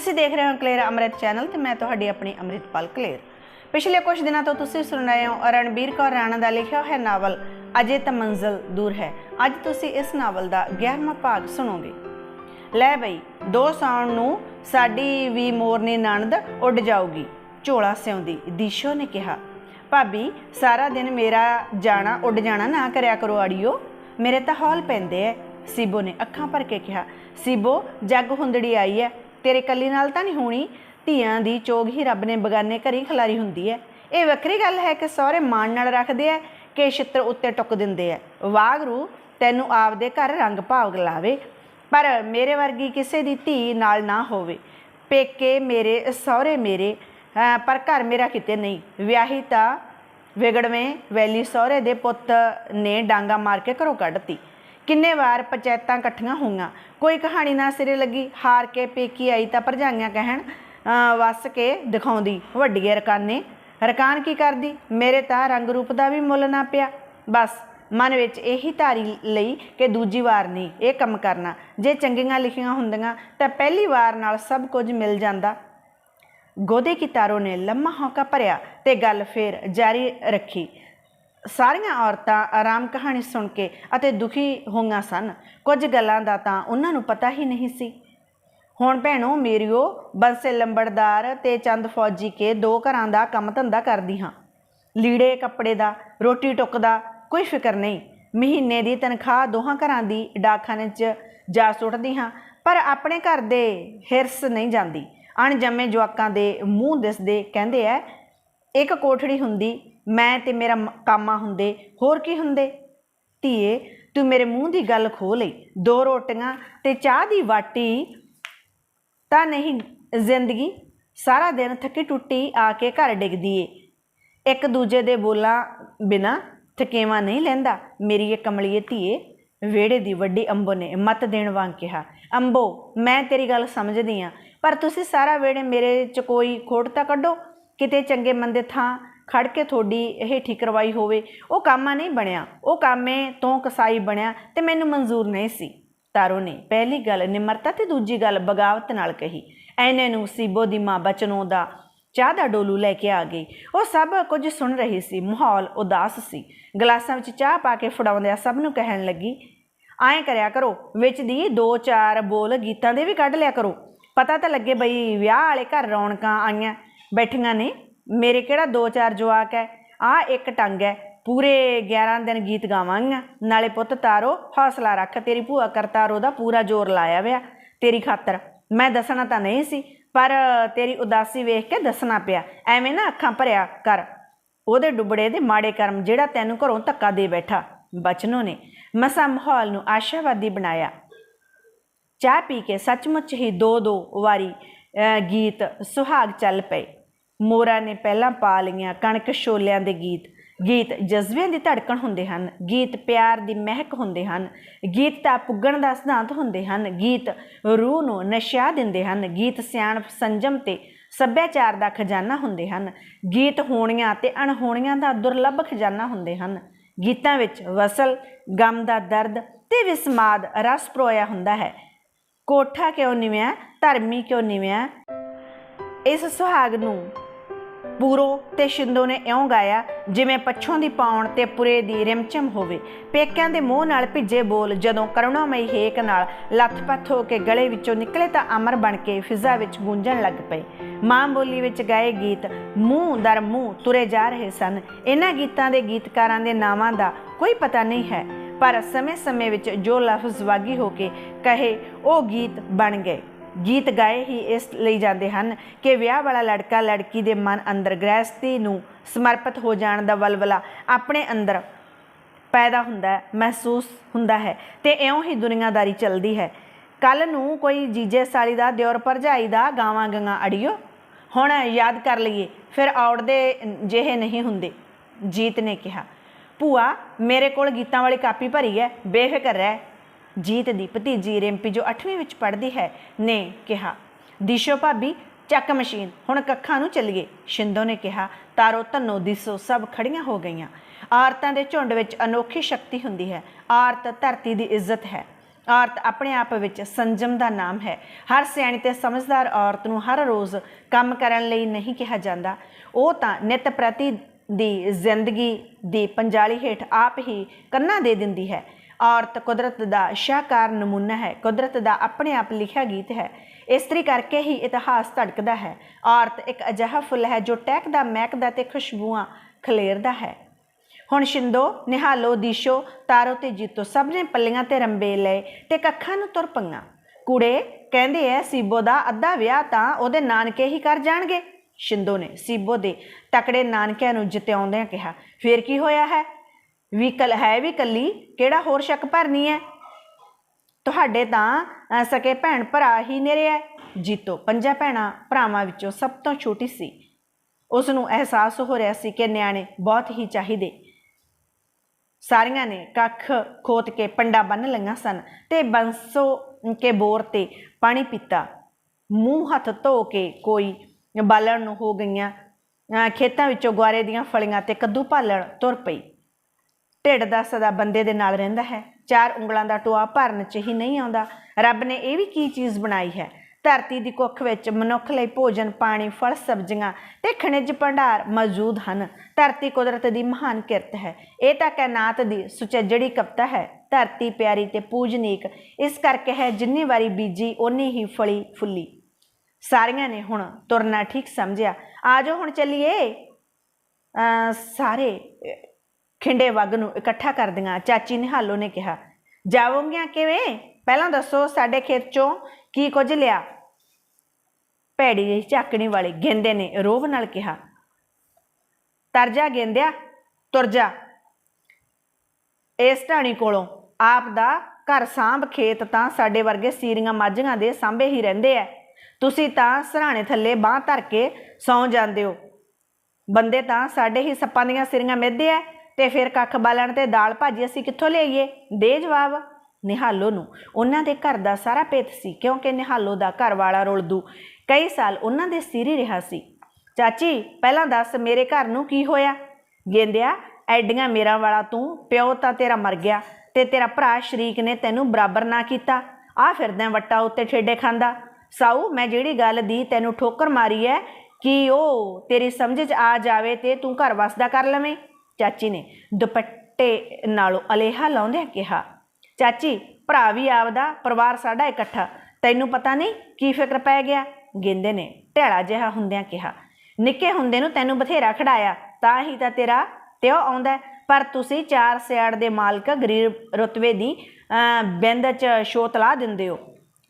ਤੁਸੀਂ ਦੇਖ ਰਹੇ ਹੋ ਕਲੇਰ ਅੰਮ੍ਰਿਤ ਚੈਨਲ ਤੇ ਮੈਂ ਤੁਹਾਡੀ ਆਪਣੀ ਅੰਮ੍ਰਿਤਪਾਲ ਕਲੇਰ। ਪਿਛਲੇ ਕੁਝ ਦਿਨਾਂ ਤੋਂ ਤੁਸੀਂ ਸੁਣ ਰਹੇ ਹੋ ਰਣਬੀਰ ਕੌਰ ਰਾਣਾ ਦਾ ਲਿਖਿਆ ਹੋਇਆ ਨਾਵਲ, ਅਜੇ ਤਾਂ ਮੰਜ਼ਲ ਦੂਰ ਹੈ। ਅੱਜ ਤੁਸੀਂ ਇਸ ਨਾਵਲ ਦਾ 11ਵਾਂ ਭਾਗ ਸੁਣੋਗੇ। ਲੈ ਬਈ, ਦੋ ਸਾਉਣ ਨੂੰ ਸਾਡੀ ਵੀ ਮੋਰਨੀ ਨਣਦ ਉੱਡ ਜਾਊਗੀ, ਝੋਲਾ ਸਿਉਂਦੀ, ਦੀਸ਼ੋ ਨੇ ਕਿਹਾ। ਭਾਬੀ, ਸਾਰਾ ਦਿਨ ਮੇਰਾ ਜਾਣਾ ਉੱਡ ਜਾਣਾ ਨਾ ਕਰਿਆ ਕਰੋ ਆੜੀਓ। ਮੇਰੇ ਤਾਂ ਹੌਲ ਪੈਂਦੇ ਐ, ਸੀਬੋ ਨੇ ਅੱਖਾਂ ਭਰ ਕੇ ਕਿਹਾ। ਸੀਬੋ, ਜੱਗ ਹੁੰਦੜੀ ਆਈ ਐ ਤੇਰੇ ਕੱਲੀ ਨਾਲ ਤਾਂ ਨਹੀਂ ਹੋਣੀ। ਧੀਆਂ ਦੀ ਚੋਗ ਹੀ ਰੱਬ ਨੇ ਬਗਾਨੇ ਘਰੀ ਖਲਾਰੀ ਹੁੰਦੀ ਹੈ ਇਹ ਵੱਖਰੀ ਗੱਲ ਹੈ ਕਿ ਸਹੁਰੇ ਮਾਣ ਨਾਲ ਰੱਖਦੇ ਐ ਕਿ ਛਿੱਤਰ ਉੱਤੇ ਟੁੱਕ ਦਿੰਦੇ ਐ। ਵਾਗਰੂ ਤੈਨੂੰ ਆਪਦੇ ਘਰ ਰੰਗ ਭਾਵ ਲਾਵੇ, ਪਰ ਮੇਰੇ ਵਰਗੀ ਕਿਸੇ ਦੀ ਧੀ ਨਾਲ ਨਾ ਹੋਵੇ। ਪੇਕੇ ਮੇਰੇ, ਸਹੁਰੇ ਮੇਰੇ ਪਰ ਘਰ ਮੇਰਾ ਕਿਤੇ ਨਹੀਂ। ਵਿਆਹੀ ਤਾਂ ਵਿਗੜਵੇਂ ਵੈਲੀ ਸਹੁਰੇ ਦੇ ਪੁੱਤ ਨੇ ਡਾਂਗਾ ਮਾਰ ਕੇ ਘਰੋਂ ਕੱਢਤੀ। ਕਿੰਨੇ ਵਾਰ ਪੰਚਾਇਤਾਂ ਇਕੱਠੀਆਂ ਹੋਈਆਂ? ਕੋਈ ਕਹਾਣੀ ਨਾ ਸਿਰੇ ਲੱਗੀ, ਹਾਰ ਕੇ ਪੇਕੀ ਆਈ ਤਾਂ ਭਰਜਾਈਆਂ ਕਹਿਣ, ਅਹ, ਵਸ ਕੇ ਦਿਖਾਉਂਦੀ ਵੱਡੀ ਰਕਾਨੇ। ਰਕਾਨ ਕੀ ਕਰਦੀ? ਮੇਰੇ ਤਾਂ ਰੰਗ ਰੂਪ ਦਾ ਵੀ ਮੁੱਲ ਨਾ ਪਿਆ। ਬਸ, ਮਨ ਵਿੱਚ ਇਹੀ ਧਾਰੀ ਲਈ ਕਿ ਦੂਜੀ ਵਾਰ ਨਹੀਂ, ਇਹ ਕੰਮ ਕਰਨਾ। ਜੇ ਚੰਗੀਆਂ ਲਿਖੀਆਂ ਹੁੰਦੀਆਂ ਤਾਂ ਪਹਿਲੀ ਵਾਰ ਨਾਲ ਸਭ ਕੁਝ ਮਿਲ ਜਾਂਦਾ। ਗੋਦੇ ਕੀ ਤਾਰੋ ਨੇ ਲੰਮਾ ਹੌਕਾ ਭਰਿਆ ਤੇ ਗੱਲ ਫੇਰ ਜਾਰੀ ਰੱਖੀ। ਸਾਰੀਆਂ ਔਰਤਾਂ ਆਰਾਮ ਕਹਾਣੀ ਸੁਣ ਕੇ ਅਤੇ ਦੁਖੀ ਹੋਈਆਂ ਸਨ। ਕੁਝ ਗੱਲਾਂ ਦਾ ਤਾਂ ਉਹਨਾਂ ਨੂੰ ਪਤਾ ਹੀ ਨਹੀਂ ਸੀ। ਹੁਣ ਭੈਣੋ, ਮੇਰੀਓ, ਬੰਸੇ ਲੰਬੜਦਾਰ ਤੇ ਚੰਦ ਫੌਜੀ ਕੇ ਦੋ ਘਰਾਂ ਦਾ ਕੰਮ ਧੰਦਾ ਕਰਦੀ ਹਾਂ। ਲੀੜੇ ਕੱਪੜੇ ਦਾ, ਰੋਟੀ ਟੁੱਕ ਦਾ ਕੋਈ ਫਿਕਰ ਨਹੀਂ। ਮਹੀਨੇ ਦੀ ਤਨਖਾਹ ਦੋਹਾਂ ਘਰਾਂ ਦੀ ਡਾਕਖਾਨੇ 'ਚ ਜਾ ਸੁੱਟਦੀ ਹਾਂ, ਪਰ ਆਪਣੇ ਘਰ ਦੇ ਹਿਰਸ ਨਹੀਂ ਜਾਂਦੀ। ਅਣਜੰਮੇ ਜਵਾਕਾਂ ਦੇ ਮੂੰਹ ਦਿਸਦੇ ਕਹਿੰਦੇ ਐ, ਇੱਕ ਕੋਠੜੀ ਹੁੰਦੀ ਮੈਂ ਤੇ ਮੇਰਾ ਮ- ਕਾਮਾ ਹੁੰਦੇ, ਹੋਰ ਕੀ ਹੁੰਦੇ? ਧੀਏ, ਤੂੰ ਮੇਰੇ ਮੂੰਹ ਦੀ ਗੱਲ ਖੋ ਲਈ। ਦੋ ਰੋਟੀਆਂ ਤੇ ਚਾਹ ਦੀ ਵਾਟੀ ਤਾਂ ਨਹੀਂ, ਜ਼ਿੰਦਗੀ। ਸਾਰਾ ਦਿਨ ਥੱਕੀ ਟੁੱਟੀ ਆ ਕੇ ਘਰ ਡਿੱਗਦੀ ਏ। ਇੱਕ ਦੂਜੇ ਦੇ ਬੋਲਾਂ ਬਿਨਾ ਥਕੇਵਾ ਨਹੀਂ ਲੈਂਦਾ। ਮੇਰੀ ਇਹ ਕਮਲੀਏ ਧੀਏ, ਵਿਹੜੇ ਦੀ ਵੱਡੀ ਅੰਬੋ ਨੇ ਮਤ ਦੇਣ ਵਾਂਗ ਕਿਹਾ, ਅੰਬੋ, ਮੈਂ ਤੇਰੀ ਗੱਲ ਸਮਝਦੀ ਆ, ਪਰ ਤੁਸੀਂ ਸਾਰਾ ਵਿਹੜੇ ਮੇਰੇ ਚ ਕੋਈ ਖੋਟ ਤਾਂ ਕੱਢੋ? ਕਿਤੇ ਚੰਗੇ ਮੰਦੇ ਥਾਂ ਖੜ ਕੇ ਤੁਹਾਡੀ ਇਹ ਠੀਕ ਕਰਵਾਈ ਹੋਵੇ। ਉਹ ਕਾਮਾ ਨਹੀਂ ਬਣਿਆ। ਉਹ ਕਾਮੇ ਤੋਂ ਕਸਾਈ ਬਣਿਆ ਤੇ ਮੈਨੂੰ ਮਨਜ਼ੂਰ ਨਹੀਂ ਸੀ। ਤਾਰੋ ਨੇ ਪਹਿਲੀ ਗੱਲ ਨਿਮਰਤਾ ਤੇ ਦੂਜੀ ਗੱਲ ਬਗਾਵਤ ਨਾਲ ਕਹੀ। ਐਨੇ ਨੂੰ ਸੀਬੋ ਦੀ ਮਾਂ ਬਚਨੋਂ ਦਾ ਚਾਹ ਦਾ ਡੋਲੂ ਲੈ ਕੇ ਆ ਗਈ। ਉਹ ਸਭ ਕੁਝ ਸੁਣ ਰਹੀ ਸੀ। ਮਾਹੌਲ ਉਦਾਸ ਸੀ। ਗਲਾਸਾਂ ਵਿੱਚ ਚਾਹ ਪਾ ਕੇ ਫੜਾਉਂਦਿਆਂ ਸਭ ਨੂੰ ਕਹਿਣ ਲੱਗੀ ਐਂ ਕਰਿਆ ਕਰੋ, ਵਿੱਚ ਦੀ ਦੋ ਚਾਰ ਬੋਲ ਗੀਤਾਂ ਦੇ ਵੀ ਕੱਢ ਲਿਆ ਕਰੋ। ਪਤਾ ਤਾਂ ਲੱਗੇ ਬਈ ਵਿਆਹ ਵਾਲੇ ਘਰ ਰੌਣਕਾਂ ਆਈਆਂ, ਬੈਠੀਆਂ ਨੇ। ਮੇਰੇ ਕਿਹੜਾ ਦੋ ਚਾਰ ਜਵਾਕ ਹੈ ਆ ਇੱਕ ਟੰਗ ਹੈ ਪੂਰੇ 11 ਦਿਨ ਗੀਤ ਗਾਵਾਂਗੀਆਂ। ਨਾਲੇ ਪੁੱਤ ਤਾਰੋ, ਹੌਸਲਾ ਰੱਖ। ਤੇਰੀ ਭੂਆ ਕਰਤਾਰੋ ਦਾ ਪੂਰਾ ਜ਼ੋਰ ਲਾਇਆ ਵਿਆ। ਤੇਰੀ ਖਾਤਰ। ਮੈਂ ਦੱਸਣਾ ਤਾਂ ਨਹੀਂ ਸੀ, ਪਰ ਤੇਰੀ ਉਦਾਸੀ ਵੇਖ ਕੇ ਦੱਸਣਾ ਪਿਆ। ਐਵੇਂ ਨਾ ਅੱਖਾਂ ਭਰਿਆ ਕਰ। ਉਹਦੇ ਡੁੱਬੜੇ ਦੇ ਮਾੜੇ ਕਰਮ ਜਿਹੜਾ ਤੈਨੂੰ ਘਰੋਂ ਧੱਕਾ ਦੇ ਬੈਠਾ। ਬਚਨੋ ਨੇ ਮਸਾ ਮਾਹੌਲ ਨੂੰ ਆਸ਼ਾਵਾਦੀ ਬਣਾਇਆ। ਚਾਹ ਪੀ ਕੇ ਸੱਚਮੁੱਚ ਹੀ ਦੋ ਦੋ ਵਾਰੀ ਗੀਤ ਸੁਹਾਗ ਚੱਲ ਪਏ। ਮੋਰਾ ਨੇ ਪਹਿਲਾਂ ਪਾ ਲਈਆਂ ਕਣਕ ਛੋਲਿਆਂ ਦੇ ਗੀਤ। ਗੀਤ ਜਜ਼ਬਿਆਂ ਦੀ ਧੜਕਣ ਹੁੰਦੇ ਹਨ, ਗੀਤ ਪਿਆਰ ਦੀ ਮਹਿਕ ਹੁੰਦੇ ਹਨ, ਗੀਤ ਤਾਂ ਪੁੱਗਣ ਦਾ ਸਿਧਾਂਤ ਹੁੰਦੇ ਹਨ, ਗੀਤ ਰੂਹ ਨੂੰ ਨਸ਼ਾ ਦਿੰਦੇ ਹਨ, ਗੀਤ ਸਿਆਣਪ ਸੰਜਮ ਤੇ ਸੱਭਿਆਚਾਰ ਦਾ ਖਜ਼ਾਨਾ ਹੁੰਦੇ ਹਨ, ਗੀਤ ਹੋਣੀਆਂ ਤੇ ਅਣਹੋਣੀਆਂ ਦਾ ਦੁਰਲੱਭ ਖਜ਼ਾਨਾ ਹੁੰਦੇ ਹਨ। ਗੀਤਾਂ ਵਿੱਚ ਵਸਲ, ਗਮ ਦਾ ਦਰਦ ਤੇ ਵਿਸਮਾਦ ਰਸ ਪਰੋਇਆ ਹੁੰਦਾ ਹੈ। ਕੋਠਾ ਕਿਉਂ ਨਿਵਿਆ ਧਰਮੀ ਕਿਉਂ ਨਿਵਿਆ ਇਸ ਸੁਹਾਗ ਨੂੰ ਪੂਰੋ ਤੇ ਸ਼ਿੰਦੋ ਨੇ ਇਉਂ ਗਾਇਆ, ਜਿਵੇਂ ਪੱਛੋਂ ਦੀ ਪਾਉਣ ਤੇ ਪੁਰੇ ਦੀ ਰਿਮਚਮ ਹੋਵੇ। ਪੇਕਿਆਂ ਦੇ ਮੂੰਹ ਨਾਲ ਭਿੱਜੇ ਬੋਲ ਜਦੋਂ ਕਰੁਣਾਮਈ ਹੇਕ ਨਾਲ ਲੱਥ-ਪੱਥ ਹੋ ਕੇ ਗਲੇ ਵਿੱਚੋਂ ਨਿਕਲੇ ਤਾਂ ਅਮਰ ਬਣ ਕੇ ਫਿਜ਼ਾ ਵਿੱਚ ਗੂੰਜਣ ਲੱਗ ਪਏ। ਮਾਂ ਬੋਲੀ ਵਿੱਚ ਗਾਏ ਗੀਤ, ਮੂੰਹ ਦਰ ਮੂੰਹ ਤੁਰੇ ਜਾ ਰਹੇ ਸਨ। ਇਹਨਾਂ ਗੀਤਾਂ ਦੇ ਗੀਤਕਾਰਾਂ ਦੇ ਨਾਵਾਂ ਦਾ ਕੋਈ ਪਤਾ ਨਹੀਂ ਹੈ, ਪਰ ਸਮੇਂ-ਸਮੇਂ ਵਿੱਚ ਜੋ ਲਫ਼ਜ਼ ਵਾਗੀ ਹੋ ਕੇ ਕਹੇ, ਉਹ ਗੀਤ ਬਣ ਗਏ। ਗੀਤ ਗਾਏ ਹੀ ਇਸ ਲਈ ਜਾਂਦੇ ਹਨ ਕਿ ਵਿਆਹ ਵਾਲਾ ਲੜਕਾ ਲੜਕੀ ਦੇ ਮਨ ਅੰਦਰ ਗ੍ਰਹਿਸਤੀ ਨੂੰ ਸਮਰਪਿਤ ਹੋ ਜਾਣ ਦਾ ਵਲਵਲਾ ਆਪਣੇ ਅੰਦਰ ਪੈਦਾ ਹੁੰਦਾ ਹੈ, ਮਹਿਸੂਸ ਹੁੰਦਾ ਹੈ ਤੇ ਇਉਂ ਹੀ ਦੁਨੀਆਦਾਰੀ ਚੱਲਦੀ ਹੈ। ਕੱਲ ਨੂੰ ਕੋਈ ਜੀਜੇ ਸਾਲੀ ਦਾ ਦਿਓਰ ਭਰਜਾਈ ਦਾ ਗਾਵਾਂ ਗੰਗਾ ਅੜਿਓ। ਹੁਣ ਯਾਦ ਕਰ ਲਈਏ, ਫਿਰ ਆਉੜਦੇ ਜਿਹੇ ਨਹੀਂ ਹੁੰਦੇ, ਜੀਤ ਨੇ ਕਿਹਾ। ਭੂਆ, ਮੇਰੇ ਕੋਲ ਗੀਤਾਂ ਵਾਲੀ ਕਾਪੀ ਭਰੀ ਹੈ, ਬੇਫਿਕਰ ਰਹਿ। ਜੀਤ ਦੀ ਭਤੀਜੀ ਰਿੰਪੀ ਜੋ 8ਵੀਂ ਵਿੱਚ ਪੜ੍ਹਦੀ ਹੈ, ਨੇ ਕਿਹਾ, ਦੀਸ਼ੋ ਭਾਬੀ, ਚੱਕ ਮਸ਼ੀਨ, ਹੁਣ ਕੱਖਾਂ ਨੂੰ ਚੱਲੀਏ। ਸ਼ਿੰਦੋ ਨੇ ਕਿਹਾ, ਤਾਰੋ ਧਨੋ ਦਿਸੋ ਸਭ ਖੜੀਆਂ ਹੋ ਗਈਆਂ। ਔਰਤਾਂ ਦੇ ਝੁੰਡ ਵਿੱਚ ਅਨੋਖੀ ਸ਼ਕਤੀ ਹੁੰਦੀ ਹੈ। ਆਰਤ ਧਰਤੀ ਦੀ ਇੱਜ਼ਤ ਹੈ। ਔਰਤ ਆਪਣੇ ਆਪ ਵਿੱਚ ਸੰਜਮ ਦਾ ਨਾਮ ਹੈ। ਹਰ ਸਿਆਣੀ ਤੇ ਸਮਝਦਾਰ ਔਰਤ ਨੂੰ ਹਰ ਰੋਜ਼ ਕੰਮ ਕਰਨ ਲਈ ਨਹੀਂ ਕਿਹਾ ਜਾਂਦਾ। ਉਹ ਤਾਂ ਨਿਤ ਪ੍ਰਤੀ ਦੀ ਜ਼ਿੰਦਗੀ ਦੀ ਪੰਜਾਲੀ ਹੇਠ ਆਪ ਹੀ ਕੰਨਾਂ ਦੇ ਦਿੰਦੀ ਹੈ। ਔਰਤ ਕੁਦਰਤ ਦਾ ਸ਼ਾਹਕਾਰ ਨਮੂਨਾ ਹੈ। ਕੁਦਰਤ ਦਾ ਆਪਣੇ ਆਪ ਲਿਖਿਆ ਗੀਤ ਹੈ। ਇਸਤਰੀ ਕਰਕੇ ਹੀ ਇਤਿਹਾਸ ਧੜਕਦਾ ਹੈ। ਔਰਤ ਇੱਕ ਅਜਿਹਾ ਫੁੱਲ ਹੈ ਜੋ ਟਹਿਕਦਾ ਮਹਿਕਦਾ ਤੇ ਖੁਸ਼ਬੂਆਂ ਖਲੇਰਦਾ ਹੈ। ਹੁਣ ਸ਼ਿੰਦੋ, ਨਿਹਾਲੋ, ਦੀਸ਼ੋ, ਤਾਰੋ ਤੇ ਜੀਤੋ ਸਭ ਨੇ ਪੱਲੀਆਂ ਤੇ ਰੰਬੇ ਲਏ ਤੇ ਕੱਖਾਂ ਨੂੰ ਤੁਰ ਪਈਆਂ ਕੁੜੇ ਕਹਿੰਦੇ ਐ, ਸੀਬੋ ਦਾ ਅੱਧਾ ਵਿਆਹ ਤਾਂ ਉਹਦੇ ਨਾਨਕੇ ਹੀ ਕਰ ਜਾਣਗੇ। ਸ਼ਿੰਦੋ ਨੇ ਸੀਬੋ ਦੇ ਤਕੜੇ ਨਾਨਕਿਆਂ ਨੂੰ ਜਿਤਿਆਉਂਦਿਆਂ ਕਿਹਾ, ਫੇਰ ਕੀ ਹੋਇਆ ਹੈ? ਵੀ ਹੈ ਵੀ ਕੱਲੀ, ਕਿਹੜਾ ਹੋਰ ਸ਼ੱਕ ਭਰਨੀ ਹੈ? ਤੁਹਾਡੇ ਤਾਂ ਸਕੇ ਭੈਣ ਭਰਾ ਹੀ ਨੇਰੇ ਹੈ। ਜੀਤੋ, ਪੰਜਾਂ ਭੈਣਾਂ ਭਰਾਵਾਂ ਵਿੱਚੋਂ ਸਭ ਤੋਂ ਛੋਟੀ ਸੀ। ਉਸ ਨੂੰ ਅਹਿਸਾਸ ਹੋ ਰਿਹਾ ਸੀ ਕਿ ਨਿਆਣੇ ਬਹੁਤ ਹੀ ਚਾਹੀਦੇ। ਸਾਰੀਆਂ ਨੇ ਕੱਖ ਖੋਤ ਕੇ ਪੰਡਾ ਬੰਨ ਲਈਆਂ ਸਨ ਤੇ ਬੰਸੋ ਕੇ ਬੋਰ ਤੇ ਪਾਣੀ ਪੀਤਾ। ਮੂੰਹ ਹੱਥ ਧੋ ਕੇ ਕੋਈ ਬਾਲਣ ਨੂੰ ਹੋ ਗਈਆਂ ਖੇਤਾਂ ਵਿੱਚੋਂ ਗੁਆਰੇ ਦੀਆਂ ਫਲੀਆਂ ਤੇ ਕੱਦੂ ਭਾਲਣ ਤੁਰ ਪਈ। ਢਿੱਡ ਦਾ ਸਦਾ ਬੰਦੇ ਦੇ ਨਾਲ ਰਹਿੰਦਾ ਹੈ। ਚਾਰ ਉਂਗਲਾਂ ਦਾ ਟੋਆ ਭਰਨ ਚ ਹੀ ਨਹੀਂ ਆਉਂਦਾ। ਰੱਬ ਨੇ ਇਹ ਵੀ ਕੀ ਚੀਜ਼ ਬਣਾਈ ਹੈ? ਧਰਤੀ ਦੀ ਕੁੱਖ ਵਿੱਚ ਮਨੁੱਖ ਲਈ ਭੋਜਨ, ਪਾਣੀ, ਫਲ, ਸਬਜ਼ੀਆਂ ਤੇ ਖਣਿਜ ਭੰਡਾਰ ਮੌਜੂਦ ਹਨ। ਧਰਤੀ ਕੁਦਰਤ ਦੀ ਮਹਾਨ ਕਿਰਤ ਹੈ। ਇਹ ਤਾਂ ਕਾਇਨਾਤ ਦੀ ਸੁਚੱਜੜੀ ਕਵਤਾ ਹੈ। ਧਰਤੀ ਪਿਆਰੀ ਤੇ ਪੂਜਨੀਕ, ਇਸ ਕਰਕੇ ਹੈ ਜਿੰਨੀ ਵਾਰੀ ਬੀਜੀ, ਓਨੀ ਹੀ ਫਲੀ ਫੁੱਲੀ। ਸਾਰੀਆਂ ਨੇ ਹੁਣ ਤੁਰਨਾ ਠੀਕ ਸਮਝਿਆ। ਆਜੋ ਹੁਣ ਚੱਲੀਏ। ਸਾਰੇ ਖਿੰਡੇ ਵੱਗ ਨੂੰ ਇਕੱਠਾ ਕਰਦੀਆਂ, ਚਾਚੀ ਨਿਹਾਲੋ ਨੇ ਕਿਹਾ। ਜਾਵੋਗੀਆਂ ਕਿਵੇਂ? ਪਹਿਲਾਂ ਦੱਸੋ ਸਾਡੇ ਖੇਤ ਚੋਂ ਕੀ ਕੁਝ ਲਿਆ? ਭੈੜੀ ਜਿਹੀ ਝਾਕਣੀ ਵਾਲੇ ਗੇਂਦੇ ਨੇ ਰੋਹ ਨਾਲ ਕਿਹਾ। ਤਰ ਜਾ ਗੇਂਦਿਆ, ਤੁਰ ਜਾ। ਇਸ ਢਾਣੀ ਕੋਲੋਂ ਆਪ ਦਾ ਘਰ ਸਾਂਭ ਖੇਤ ਤਾਂ ਸਾਡੇ ਵਰਗੇ ਸੀਰੀਆਂ ਮਾਝੀਆਂ ਦੇ ਸਾਂਭੇ ਹੀ ਰਹਿੰਦੇ ਐ। ਤੁਸੀਂ ਤਾਂ ਸਰਾਣੇ ਥੱਲੇ ਬਾਹ ਧਰ ਕੇ ਸੌਂ ਜਾਂਦੇ ਹੋ। ਬੰਦੇ ਤਾਂ ਸਾਡੇ ਹੀ ਸੱਪਾਂ ਦੀਆਂ ਸਿਰੀਆਂ ਮਿੱਧਦੇ ਐ। ਤੇ ਫਿਰ ਕੱਖ ਬਾਲਣ ਤੇ ਦਾਲ ਭਾਜੀ ਅਸੀਂ ਕਿੱਥੋਂ ਲਿਆਈਏ? ਦੇ ਜਵਾਬ, ਨਿਹਾਲੋ ਨੂੰ। ਉਹਨਾਂ ਦੇ ਘਰ ਦਾ ਸਾਰਾ ਭੇਤ ਸੀ, ਕਿਉਂਕਿ ਨਿਹਾਲੋ ਦਾ ਘਰ ਵਾਲਾ ਰੁਲਦੂ। ਕਈ ਸਾਲ ਉਹਨਾਂ ਦੇ ਸਿਰ ਹੀ ਰਿਹਾ ਸੀ। ਚਾਚੀ, ਪਹਿਲਾਂ ਦੱਸ ਮੇਰੇ ਘਰ ਨੂੰ ਕੀ ਹੋਇਆ? ਗੇਂਦਿਆ, ਐਡੀਆਂ ਮੇਰਾ ਵਾਲਾ ਤੂੰ, ਪਿਓ ਤਾਂ ਤੇਰਾ ਮਰ ਗਿਆ ਤੇ ਤੇਰਾ ਭਰਾ ਸ਼ਰੀਕ ਨੇ ਤੈਨੂੰ ਬਰਾਬਰ ਨਾ ਕੀਤਾ। ਆ ਫਿਰਦਾ ਵੱਟਾ ਉੱਤੇ ਠੇਡੇ ਖਾਂਦਾ। ਸਾਊ, ਮੈਂ ਜਿਹੜੀ ਗੱਲ ਦੀ ਤੈਨੂੰ ਠੋਕਰ ਮਾਰੀ ਐ, ਕਿ ਉਹ ਤੇਰੀ ਸਮਝ 'ਚ ਆ ਜਾਵੇ ਤੇ ਤੂੰ ਘਰ ਵਸਦਾ ਕਰ ਲਵੇਂ? ਚਾਚੀ ਨੇ ਦੁਪੱਟੇ ਨਾਲੋਂ ਅਲੇਹਾ ਲਾਉਂਦਿਆਂ ਕਿਹਾ, ਚਾਚੀ, ਭਰਾ ਵੀ ਆਪਦਾ, ਪਰਿਵਾਰ ਸਾਡਾ ਇਕੱਠਾ। ਤੈਨੂੰ ਪਤਾ ਨਹੀਂ ਕੀ ਫਿਕਰ ਪੈ ਗਿਆ? ਗਿੰਦੇ ਨੇ ਢੇਲਾ ਜਿਹਾ ਹੁੰਦਿਆਂ ਕਿਹਾ, ਨਿੱਕੇ ਹੁੰਦੇ ਨੂੰ ਤੈਨੂੰ ਬਥੇਰਾ ਖੜਾਇਆ ਤਾਂ ਹੀ ਤਾਂ ਤੇਰਾ ਤਿਉ ਆਉਂਦਾ ਪਰ ਤੁਸੀਂ ਚਾਰ ਸਿਆੜ ਦੇ ਮਾਲਕ ਗਰੀਬ ਰੁਤਬੇ ਦੀ ਬਿੰਦ ਚ ਛੋਤ ਲਾ ਦਿੰਦੇ ਹੋ।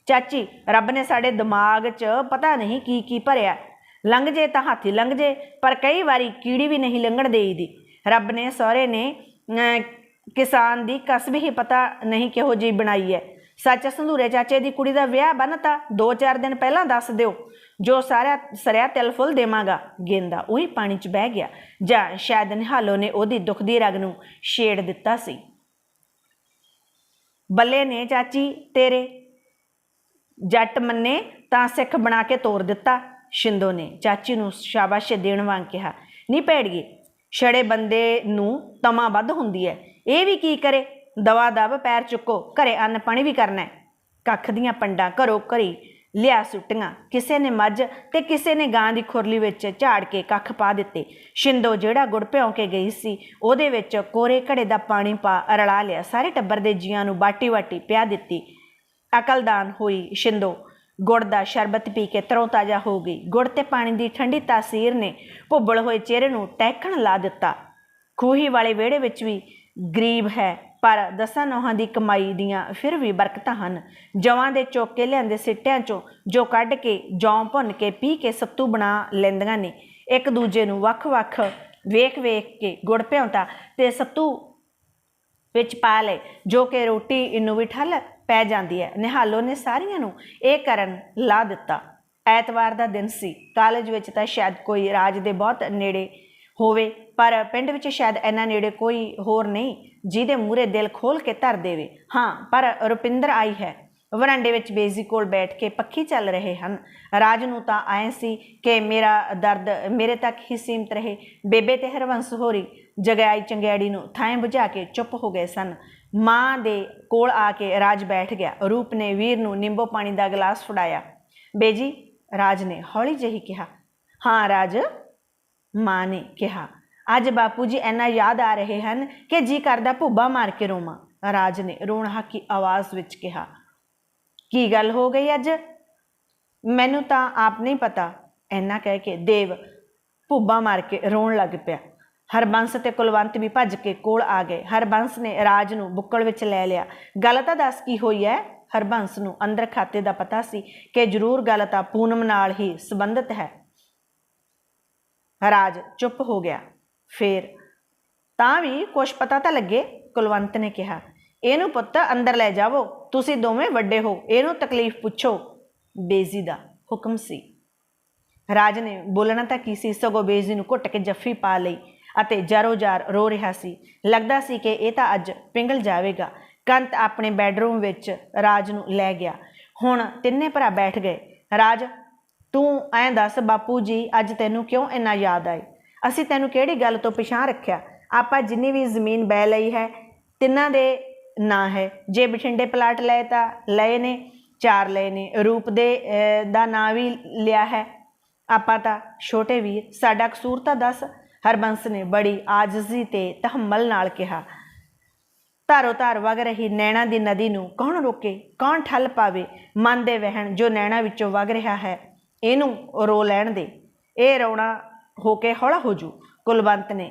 ਚਾਚੀ, ਰੱਬ ਨੇ ਸਾਡੇ ਦਿਮਾਗ 'ਚ ਪਤਾ ਨਹੀਂ ਕੀ ਕੀ ਭਰਿਆ। ਲੰਘ ਜੇ ਤਾਂ ਹਾਥੀ ਲੰਘ ਜੇ, ਪਰ ਕਈ ਵਾਰੀ ਕੀੜੀ ਵੀ ਨਹੀਂ ਲੰਘਣ ਦੇਈਦੀ। ਰੱਬ ਨੇ ਸਹੁਰੇ ਨੇ ਕਿਸਾਨ ਦੀ ਕਸਬ ਹੀ ਪਤਾ ਨਹੀਂ ਕਿਹੋ ਜਿਹੀ ਬਣਾਈ ਹੈ। ਸੱਚ ਸੰਧੂਰੇ ਚਾਚੇ ਦੀ ਕੁੜੀ ਦਾ ਵਿਆਹ ਬੰਨਤਾ 2-4 ਦਿਨ ਪਹਿਲਾਂ ਦੱਸ ਦਿਓ। ਜੋ ਸਾਰਾ ਸਰਿਆ ਤਿਲ ਫੁੱਲ ਦੇਵਾਂਗਾ, ਗੇਂਦਾ ਉਹੀ ਪਾਣੀ 'ਚ ਬਹਿ ਗਿਆ। ਜਾਂ ਸ਼ਾਇਦ ਨਿਹਾਲੋ ਨੇ ਉਹਦੀ ਦੁੱਖ ਦੀ ਰਗ ਨੂੰ ਛੇੜ ਦਿੱਤਾ ਸੀ। ਬੱਲੇ ਨੇ ਚਾਚੀ, ਤੇਰੇ ਜੱਟ ਮੰਨੇ ਤਾਂ ਸਿੱਖ ਬਣਾ ਕੇ ਤੋਰ ਦਿੱਤਾ, ਸ਼ਿੰਦੋ ਨੇ। ਚਾਚੀ ਨੂੰ ਸ਼ਾਬਾਸ਼ ਦੇਣ ਵਾਂਗ ਕਿਹਾ ਨਹੀਂ ਭੈੜੀਏ ਛੜੇ ਬੰਦੇ ਨੂੰ ਤਮਾ ਵੱਧ ਹੁੰਦੀ ਹੈ। ਇਹ ਵੀ ਕੀ ਕਰੇ? ਦਵਾ ਦਬ ਪੈਰ ਚੁੱਕੋ, ਘਰੇ ਅੰਨ ਪਾਣੀ ਵੀ ਕਰਨਾ ਹੈ। ਕੱਖ ਦੀਆਂ ਪੰਡਾਂ ਘਰੋ ਘਰੀ ਲਿਆ ਸੁੱਟੀਆਂ। ਕਿਸੇ ਨੇ ਮੱਝ ਤੇ ਕਿਸੇ ਨੇ ਗਾਂ ਦੀ ਖੁਰਲੀ ਵਿੱਚ ਝਾੜ ਕੇ ਕੱਖ ਪਾ ਦਿੱਤੇ। ਸ਼ਿੰਦੋ ਜਿਹੜਾ ਗੁੜ ਭਿਉਂ ਕੇ ਗਈ ਸੀ, ਉਹਦੇ ਵਿੱਚ ਕੋਰੇ ਘੜੇ ਦਾ ਪਾਣੀ ਪਾ ਰਲਾ ਲਿਆ। ਸਾਰੇ ਟੱਬਰ ਦੇ ਜੀਆਂ ਨੂੰ ਬਾਟੀ ਬਾਟੀ ਪਿਆ ਦਿੱਤੀ। ਅਕਲਦਾਨ ਹੋਈ ਸ਼ਿੰਦੋ ਗੁੜ ਦਾ ਸ਼ਰਬਤ ਪੀ ਕੇ ਤਰੋਤਾਜ਼ਾ ਹੋ ਗਈ। ਗੁੜ ਤੇ ਪਾਣੀ ਦੀ ਠੰਡੀ ਤਾਸੀਰ ਨੇ ਭੁੱਬਲ ਹੋਏ ਚਿਹਰੇ ਨੂੰ ਟਹਿਕਣ ਲਾ ਦਿੱਤਾ। ਖੂਹੀ ਵਾਲੇ ਵਿਹੜੇ ਵਿੱਚ ਵੀ ਗਰੀਬ ਹੈ, ਪਰ ਦਸਾਂ ਨੋਹਾਂ ਦੀ ਕਮਾਈ ਦੀਆਂ ਫਿਰ ਵੀ ਬਰਕਤਾਂ ਹਨ। ਜਵਾਂ ਦੇ ਚੋਕੇ ਲਿਆਂਦੇ ਸਿੱਟਿਆਂ ਚੋਂ ਜੋ ਕੱਢ ਕੇ, ਜੌਂ ਭੁੰਨ ਕੇ, ਪੀ ਕੇ ਸੱਤੂ ਬਣਾ ਲੈਂਦੀਆਂ ਨੇ। ਇੱਕ ਦੂਜੇ ਨੂੰ ਵੱਖ-ਵੱਖ ਵੇਖ-ਵੇਖ ਕੇ ਗੁੜ ਭਿਉਂਤਾ ਤੇ ਸੱਤੂ ਵਿੱਚ ਪਾ ਲਏ, ਜੋ ਕਿ ਰੋਟੀ ਇਹਨੂੰ ਵੀ ਠੱਲ ਪੈ ਜਾਂਦੀ ਹੈ। ਨਿਹਾਲੋ ਨੇ ਸਾਰੀਆਂ ਨੂੰ ਇਹ ਕਰਨ ਲਾ ਦਿੱਤਾ। ਐਤਵਾਰ ਦਾ ਦਿਨ ਸੀ। ਕਾਲਜ ਵਿੱਚ ਤਾਂ ਸ਼ਾਇਦ ਕੋਈ ਰਾਜ ਦੇ ਬਹੁਤ ਨੇੜੇ ਹੋਵੇ, ਪਰ ਪਿੰਡ ਵਿੱਚ ਸ਼ਾਇਦ ਇੰਨਾ ਨੇੜੇ ਕੋਈ ਹੋਰ ਨਹੀਂ, ਜਿਹਦੇ ਮੂਹਰੇ ਦਿਲ ਖੋਲ ਕੇ ਧਰ ਦੇਵੇ। ਹਾਂ, ਪਰ ਰੁਪਿੰਦਰ ਆਈ ਹੈ। ਵਰਾਂਡੇ ਵਿੱਚ ਬੇਜ਼ੀ ਕੋਲ ਬੈਠ ਕੇ ਪੱਖੀ ਚੱਲ ਰਹੇ ਹਨ। ਰਾਜ ਨੂੰ ਤਾਂ ਆਏ ਸੀ ਕਿ ਮੇਰਾ ਦਰਦ ਮੇਰੇ ਤੱਕ ਹੀ ਸੀਮਤ ਰਹੇ। ਬੇਬੇ ਤੇ ਹਰਵੰਸ ਹੋਰੀ ਜਗਾਈ ਚੰਗਿਆੜੀ ਨੂੰ ਥਾਂ ਬੁਝਾ ਕੇ ਚੁੱਪ ਹੋ ਗਏ ਸਨ। ਮਾਂ ਦੇ ਕੋਲ ਆ ਕੇ ਰਾਜ ਬੈਠ ਗਿਆ। ਰੂਪ ਨੇ ਵੀਰ ਨੂੰ ਨਿੰਬੂ ਪਾਣੀ ਦਾ ਗਲਾਸ ਫੜਾਇਆ। ਬੇਜੀ ਰਾਜ ਨੇ ਹੌਲੀ ਜਿਹੀ ਕਿਹਾ, ਹਾਂ ਰਾਜ, ਮਾਂ ਨੇ ਕਿਹਾ, ਅੱਜ ਬਾਪੂ ਜੀ ਇੰਨਾ ਯਾਦ ਆ ਰਹੇ ਹਨ ਕਿ ਜੀ ਕਰਦਾ ਭੁੱਬਾ ਮਾਰ ਕੇ ਰੋਵਾਂ। ਰਾਜ ਨੇ ਰੋਣ ਹੱਕੀ ਆਵਾਜ਼ ਵਿੱਚ ਕਿਹਾ, ਕੀ ਗੱਲ ਹੋ ਗਈ ਅੱਜ? ਮੈਨੂੰ ਤਾਂ ਆਪ ਨਹੀਂ ਪਤਾ। ਇੰਨਾ ਕਹਿ ਕੇ ਦੇਵ ਭੁੱਬਾ ਮਾਰ ਕੇ ਰੋਣ ਲੱਗ ਪਿਆ। ਹਰਬੰਸ ਤੇ ਕੁਲਵੰਤ ਵੀ ਭੱਜ ਕੇ ਕੋਲ ਆ ਗਏ। ਹਰਬੰਸ ਨੇ ਰਾਜ ਨੂੰ ਬੁੱਕਲ ਵਿੱਚ ਲੈ ਲਿਆ। ਗੱਲ ਤਾਂ ਦੱਸ ਕੀ ਹੋਈ ਹੈ ਹਰਬੰਸ ਨੂੰ ਅੰਦਰ ਖਾਤੇ ਦਾ ਪਤਾ ਸੀ ਕਿ ਜ਼ਰੂਰ ਗੱਲ ਤਾਂ ਪੂਨਮ ਨਾਲ ਹੀ ਸੰਬੰਧਿਤ ਹੈ। ਰਾਜ ਚੁੱਪ ਹੋ ਗਿਆ। ਫੇਰ ਤਾਂ ਵੀ ਕੁਛ ਪਤਾ ਤਾਂ ਲੱਗੇ? ਕੁਲਵੰਤ ਨੇ ਕਿਹਾ, ਇਹਨੂੰ ਪੁੱਤ ਅੰਦਰ ਲੈ ਜਾਵੋ। ਤੁਸੀਂ ਦੋਵੇਂ ਵੱਡੇ ਹੋ। ਇਹਨੂੰ ਤਕਲੀਫ ਪੁੱਛੋ। ਬੇਜ਼ੀ ਦਾ ਹੁਕਮ ਸੀ। ਰਾਜ ਨੇ ਬੋਲਣਾ ਤਾਂ ਕੀ ਸੀ? ਸਗੋਂ ਬੇਜ਼ੀ ਨੂੰ ਘੁੱਟ ਕੇ ਜੱਫੀ ਪਾ ਲਈ। ਅਤੇ ਜਾਰੋ-ਜਾਰ ਰੋ ਰਿਹਾ ਸੀ। ਲੱਗਦਾ ਸੀ ਕਿ ਇਹ ਤਾਂ ਅੱਜ ਪਿੰਗਲ ਜਾਵੇਗਾ। ਕੰਤ ਆਪਣੇ ਬੈੱਡਰੂਮ ਵਿੱਚ ਰਾਜ ਨੂੰ ਲੈ ਗਿਆ। ਹੁਣ ਤਿੰਨੇ ਭਰਾ ਬੈਠ ਗਏ। ਰਾਜ, ਤੂੰ ਐਂ ਦੱਸ ਬਾਪੂ ਜੀ, ਅੱਜ ਤੈਨੂੰ ਕਿਉਂ ਇੰਨਾ ਯਾਦ ਆਈ? ਅਸੀਂ ਤੈਨੂੰ ਕਿਹੜੀ ਗੱਲ ਤੋਂ ਪਿਛਾਂ ਰੱਖਿਆ? ਆਪਾਂ ਜਿੰਨੀ ਵੀ ਜ਼ਮੀਨ ਬੈ ਲਈ ਹੈ, ਤਿੰਨਾਂ ਦੇ ਨਾਂ ਹੈ। ਜੇ ਬਠਿੰਡੇ ਪਲਾਟ ਲਏ ਤਾਂ ਲਏ ਨੇ, ਚਾਰ ਲਏ ਨੇ। ਰੂਪ ਦੇ ਦਾ ਨਾਂ ਵੀ ਲਿਆ ਹੈ। ਆਪਾਂ ਤਾਂ ਛੋਟੇ ਵੀਰ, ਸਾਡਾ ਕਸੂਰ ਤਾਂ ਦੱਸ ਹਰਬੰਸ ਨੇ ਬੜੀ ਆਜਜ਼ੀ ਤੇ ਤਹਮਲ ਨਾਲ ਕਿਹਾ, ਧਾਰੋ ਧਾਰ ਵਗ ਰਹੀ ਨੈਣਾ ਦੀ ਨਦੀ ਨੂੰ ਕੌਣ ਰੋਕੇ? ਕੌਣ ਠੱਲ ਪਾਵੇ? ਮਨ ਦੇ ਵਹਿਣ ਜੋ ਨੈਣਾ ਵਿੱਚੋਂ ਵਗ ਰਿਹਾ ਹੈ, ਇਹਨੂੰ ਰੋ ਲੈਣ ਦੇ। ਇਹ ਰੋਣਾ ਹੋ ਕੇ ਹੌਲਾ ਹੋ ਜੂ, ਕੁਲਵੰਤ ਨੇ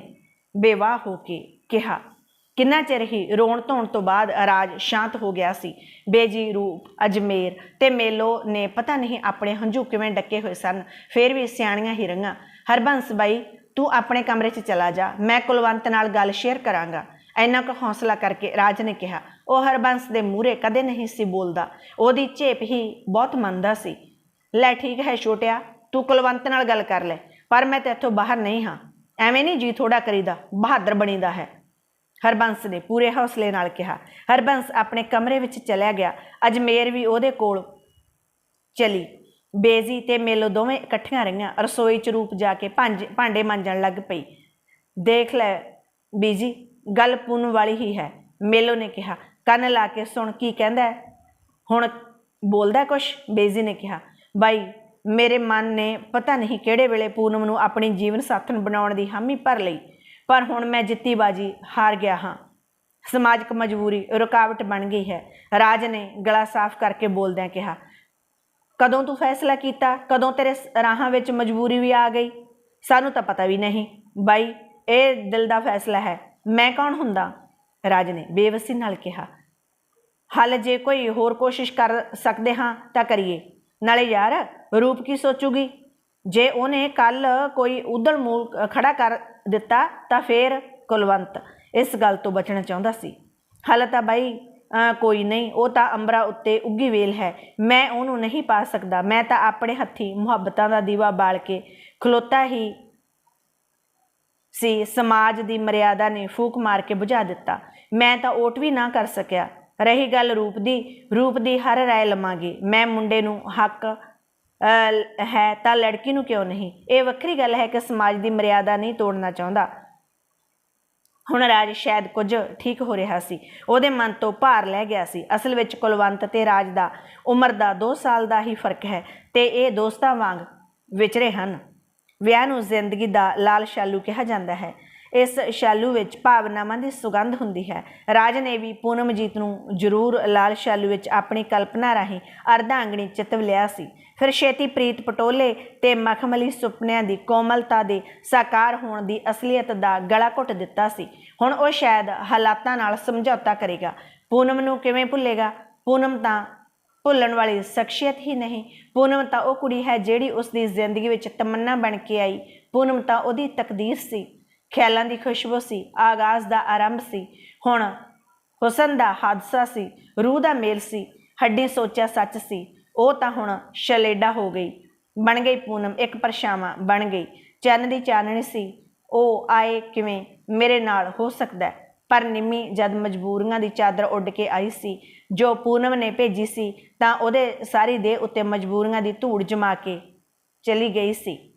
ਬੇਵਾਹ ਹੋ ਕੇ ਕਿਹਾ। ਕਿੰਨਾ ਚਿਰ ਹੀ ਰੋਣ ਧੋਣ ਤੋਂ ਬਾਅਦ ਰਾਜ ਸ਼ਾਂਤ ਹੋ ਗਿਆ ਸੀ। ਬੇਜੀ ਰੂਪ, ਅਜਮੇਰ ਤੇ ਮੇਲੋ ਨੇ ਪਤਾ ਨਹੀਂ ਆਪਣੇ ਹੰਝੂ ਕਿਵੇਂ ਡੱਕੇ ਹੋਏ ਸਨ। ਫੇਰ ਵੀ ਸਿਆਣੀਆਂ ਹੀ ਰੰਗਾਂ ਹਰਬੰਸ ਬਾਈ ਤੂੰ ਆਪਣੇ ਕਮਰੇ 'ਚ ਚਲਾ ਜਾ, ਮੈਂ ਕੁਲਵੰਤ ਨਾਲ ਗੱਲ ਸ਼ੇਅਰ ਕਰਾਂਗਾ। ਇੰਨਾ ਕੁ ਹੌਸਲਾ ਕਰਕੇ ਰਾਜ ਨੇ ਕਿਹਾ, ਉਹ ਹਰਬੰਸ ਦੇ ਮੂਹਰੇ ਕਦੇ ਨਹੀਂ ਸੀ ਬੋਲਦਾ। ਉਹਦੀ ਝੇਪ ਹੀ ਬਹੁਤ ਮੰਨਦਾ ਸੀ। ਲੈ ਠੀਕ ਹੈ ਛੋਟਿਆ, ਤੂੰ ਕੁਲਵੰਤ ਨਾਲ ਗੱਲ ਕਰ ਲੈ, ਪਰ ਮੈਂ ਤੇ ਇੱਥੋਂ ਬਾਹਰ ਨਹੀਂ ਹਾਂ। ਐਵੇਂ ਨਹੀਂ ਜੀ ਥੋੜਾ ਕਰੀਦਾ, ਬਹਾਦਰ ਬਣੀਦਾ ਹੈ। ਹਰਬੰਸ ਨੇ ਪੂਰੇ ਹੌਸਲੇ ਨਾਲ ਕਿਹਾ। ਹਰਬੰਸ ਆਪਣੇ ਕਮਰੇ ਵਿੱਚ ਚਲਿਆ ਗਿਆ। ਅਜਮੇਰ ਵੀ ਉਹਦੇ ਕੋਲ ਚਲੀ। ਬੇਜ਼ੀ ਤੇ ਮੇਲੋ ਦੋਵੇਂ ਇਕੱਠੀਆਂ ਰਹੀਆਂ। ਰਸੋਈ 'ਚ ਰੂਪ ਜਾ ਕੇ ਭਾਂਜ ਭਾਂਡੇ ਮਾਂਜਣ ਲੱਗ ਪਈ। ਦੇਖ ਲੈ ਬੀਜੀ, ਗੱਲ ਪੁੰਨ ਵਾਲੀ ਹੀ ਹੈ, ਮੇਲੋ ਨੇ ਕਿਹਾ। ਕੰਨ ਲਾ ਕੇ ਸੁਣ, ਕੀ ਕਹਿੰਦਾ ਹੈ? ਹੁਣ ਬੋਲਦਾ ਕੁਛ? ਬੇਜ਼ੀ ਨੇ ਕਿਹਾ। ਬਾਈ, ਮੇਰੇ ਮਨ ਨੇ ਪਤਾ ਨਹੀਂ ਕਿਹੜੇ ਵੇਲੇ ਪੂਨਮ ਨੂੰ ਆਪਣੀ ਜੀਵਨ ਸਾਥਣ ਬਣਾਉਣ ਦੀ ਹਾਮੀ ਭਰ ਲਈ, ਪਰ ਹੁਣ ਮੈਂ ਜਿੱਤੀ ਬਾਜੀ ਹਾਰ ਗਿਆ ਹਾਂ। ਸਮਾਜਿਕ ਮਜਬੂਰੀ ਰੁਕਾਵਟ ਬਣ ਗਈ ਹੈ। ਰਾਜ ਨੇ ਗਲਾ ਸਾਫ਼ ਕਰਕੇ ਬੋਲਦਿਆਂ ਕਿਹਾ ਕਦੋਂ ਤੂੰ ਫੈਸਲਾ ਕੀਤਾ? ਕਦੋਂ ਤੇਰੇ ਸ- ਰਾਹਾਂ ਵਿੱਚ ਮਜਬੂਰੀ ਵੀ ਆ ਗਈ? ਸਾਨੂੰ ਤਾਂ ਪਤਾ ਵੀ ਨਹੀਂ। ਬਾਈ, ਇਹ ਦਿਲ ਦਾ ਫੈਸਲਾ ਹੈ। ਮੈਂ ਕੌਣ ਹੁੰਦਾ? ਰਾਜ ਨੇ ਬੇਵਸੀ ਨਾਲ ਕਿਹਾ। ਹੱਲ ਜੇ ਕੋਈ ਹੋਰ ਕੋਸ਼ਿਸ਼ ਕਰ ਸਕਦੇ ਹਾਂ ਤਾਂ ਕਰੀਏ। ਨਾਲੇ ਯਾਰ, ਰੂਪ ਕੀ ਸੋਚੂਗੀ? ਜੇ ਉਹਨੇ ਕੱਲ ਕੋਈ ਉਧੜ ਮੂਲ ਖੜਾ ਕਰ ਦਿੱਤਾ ਤਾਂ ਫੇਰ ਕੁਲਵੰਤ ਇਸ ਗੱਲ ਤੋਂ ਬਚਣਾ ਚਾਹੁੰਦਾ ਸੀ। ਹੱਲ ਤਾਂ ਬਾਈ ਕੋਈ ਨਹੀਂ, ਉਹ ਤਾਂ ਅੰਬਰਾ ਉੱਤੇ ਉੱਗੀ ਵੇਲ ਹੈ। ਮੈਂ ਉਹਨੂੰ ਨਹੀਂ ਪਾ ਸਕਦਾ। ਮੈਂ ਤਾਂ ਆਪਣੇ ਹੱਥੀ ਮੁਹੱਬਤਾਂ ਦਾ ਦੀਵਾ ਬਾਲ ਕੇ ਖਲੋਤਾ ਹੀ ਸੀ, ਸਮਾਜ ਦੀ ਮਰਿਆਦਾ ਨੇ ਫੂਕ ਮਾਰ ਕੇ ਬੁਝਾ ਦਿੱਤਾ। ਮੈਂ ਤਾਂ ਓਟ ਵੀ ਨਾ ਕਰ ਸਕਿਆ। ਰਹੀ ਗੱਲ ਰੂਪ ਦੀ ਰੂਪ ਦੀ ਹਰ ਰਾਏ ਲਵਾਂਗੀ। ਮੈਂ ਮੁੰਡੇ ਨੂੰ ਹੱਕ ਹੈ ਤਾਂ ਲੜਕੀ ਨੂੰ ਕਿਉਂ ਨਹੀਂ? ਇਹ ਵੱਖਰੀ ਗੱਲ ਹੈ ਕਿ ਸਮਾਜ ਦੀ ਮਰਿਆਦਾ ਨਹੀਂ ਤੋੜਨਾ ਚਾਹੁੰਦਾ। ਹੁਣ ਰਾਜ ਸ਼ਾਇਦ ਕੁਝ ਠੀਕ ਹੋ ਰਿਹਾ ਸੀ। ਉਹਦੇ ਮਨ ਤੋਂ ਭਾਰ ਲੈ ਗਿਆ ਸੀ। ਅਸਲ ਵਿੱਚ ਕੁਲਵੰਤ ਤੇ ਰਾਜ ਦਾ ਉਮਰ ਦਾ 2 ਸਾਲ ਦਾ ਹੀ ਫ਼ਰਕ ਹੈ ਤੇ ਇਹ ਦੋਸਤਾਂ ਵਾਂਗ ਵਿਚਰੇ ਹਨ। ਵਿਆਹ ਨੂੰ ਜ਼ਿੰਦਗੀ ਦਾ ਲਾਲ ਸ਼ਾਲੂ ਕਿਹਾ ਜਾਂਦਾ ਹੈ। ਇਸ ਸ਼ਾਲੂ ਵਿੱਚ ਭਾਵਨਾਵਾਂ ਦੀ ਸੁਗੰਧ ਹੁੰਦੀ ਹੈ। ਰਾਜ ਨੇ ਵੀ ਪੂਨਮਜੀਤ ਨੂੰ ਜ਼ਰੂਰ ਲਾਲ ਸ਼ਾਲੂ ਵਿੱਚ ਆਪਣੀ ਕਲਪਨਾ ਰਾਹੀਂ ਅਰਧਾਂਗਣੀ ਚਿਤਵ ਲਿਆ ਸੀ। ਫਿਰ ਛੇਤੀ ਪ੍ਰੀਤ ਪਟੋਲੇ ਤੇ ਮਖਮਲੀ ਸੁਪਨਿਆਂ ਦੀ ਕੋਮਲਤਾ ਦੇ ਸਾਕਾਰ ਹੋਣ ਦੀ ਅਸਲੀਅਤ ਦਾ ਗਲਾ ਘੁੱਟ ਦਿੱਤਾ ਸੀ। ਹੁਣ ਉਹ ਸ਼ਾਇਦ ਹਾਲਾਤਾਂ ਨਾਲ ਸਮਝੌਤਾ ਕਰੇਗਾ। ਪੂਨਮ ਨੂੰ ਕਿਵੇਂ ਭੁੱਲੇਗਾ? ਪੂਨਮ ਤਾਂ ਭੁੱਲਣ ਵਾਲੀ ਸ਼ਖਸੀਅਤ ਹੀ ਨਹੀਂ। ਪੂਨਮ ਤਾਂ ਉਹ ਕੁੜੀ ਹੈ ਜਿਹੜੀ ਉਸ ਦੀ ਜ਼ਿੰਦਗੀ ਵਿੱਚ ਤਮੰਨਾ ਬਣ ਕੇ ਆਈ। ਪੂਨਮ ਤਾਂ ਉਹਦੀ ਤਕਦੀਰ ਸੀ। ਖਿਆਲਾਂ ਦੀ ਖੁਸ਼ਬੂ ਸੀ, ਆਗਾਜ਼ ਦਾ ਆਰੰਭ ਸੀ। ਹੁਣ ਹੁਸਨ ਦਾ ਹਾਦਸਾ ਸੀ, ਰੂਹ ਦਾ ਮੇਲ ਸੀ, ਹੱਡੀ ਸੋਚਿਆ ਸੱਚ ਸੀ, ਉਹ ਤਾਂ ਹੁਣ ਸ਼ਲੇਡਾ ਹੋ ਗਈ। ਬਣ ਗਈ ਪੂਨਮ, ਇੱਕ ਪਰਛਾਵਾਂ, ਬਣ ਗਈ। ਚੰਨ ਦੀ ਚਾਨਣੀ ਸੀ, ਉਹ ਆਏ ਕਿਵੇਂ? ਮੇਰੇ ਨਾਲ ਹੋ ਸਕਦਾ ਪਰ ਨਿੰਮੀ ਜਦ ਮਜਬੂਰੀਆਂ ਦੀ ਚਾਦਰ ਉੱਡ ਕੇ ਆਈ ਸੀ, ਜੋ ਪੂਨਮ ਨੇ ਭੇਜੀ ਸੀ, ਤਾਂ ਉਹਦੇ ਸਾਰੀ ਦੇਹ ਉੱਤੇ ਮਜਬੂਰੀਆਂ ਦੀ ਧੂੜ ਜਮਾ ਕੇ ਚਲੀ ਗਈ ਸੀ।